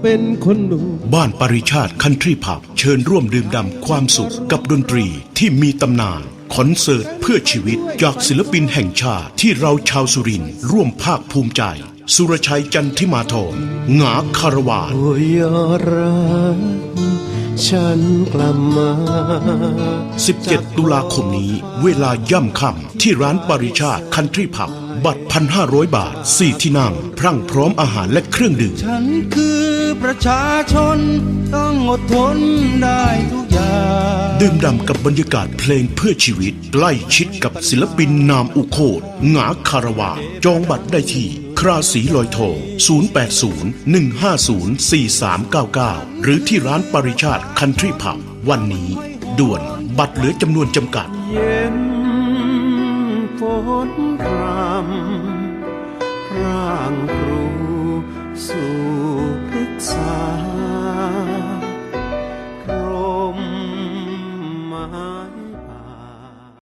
เป็นคนดูบ้านปริชาติคันทรีผับเชิญร่วมดื่มด่ำความสุขกับดนตรีที่มีตำนานคอนเสิร์ตเพื่อชีวิตจากศิลปินแห่งชาติที่เราชาวสุรินทร์ร่วมภาคภูมิใจ สุรชัยจันทิมาทองหงาคารวานโอ้ยรักฉันกลับมา 17 ตุลาคมนี้ เวลาย่ำค่ำที่ร้านปริชาติคันทรีผับ บัตร 1,500 บาท 4 ที่นั่ง พรั่งพร้อมอาหารและเครื่องดื่มฉันคือ ประชาชน ต้องอดทนได้ทุกอย่างดื่มด่ำกับบรรยากาศเพลงเพื่อชีวิต ใกล้ชิดกับศิลปินนามอุโคตหงาคารวานจองบัตรได้ที่ คราสีลอยทอง 080-150-4399 หรือที่ร้านปริชาติคันทรีผับวันนี้ ด่วนบัตรเหลือจำนวนจำกัด เย็นฝนพรำร่างครูสู่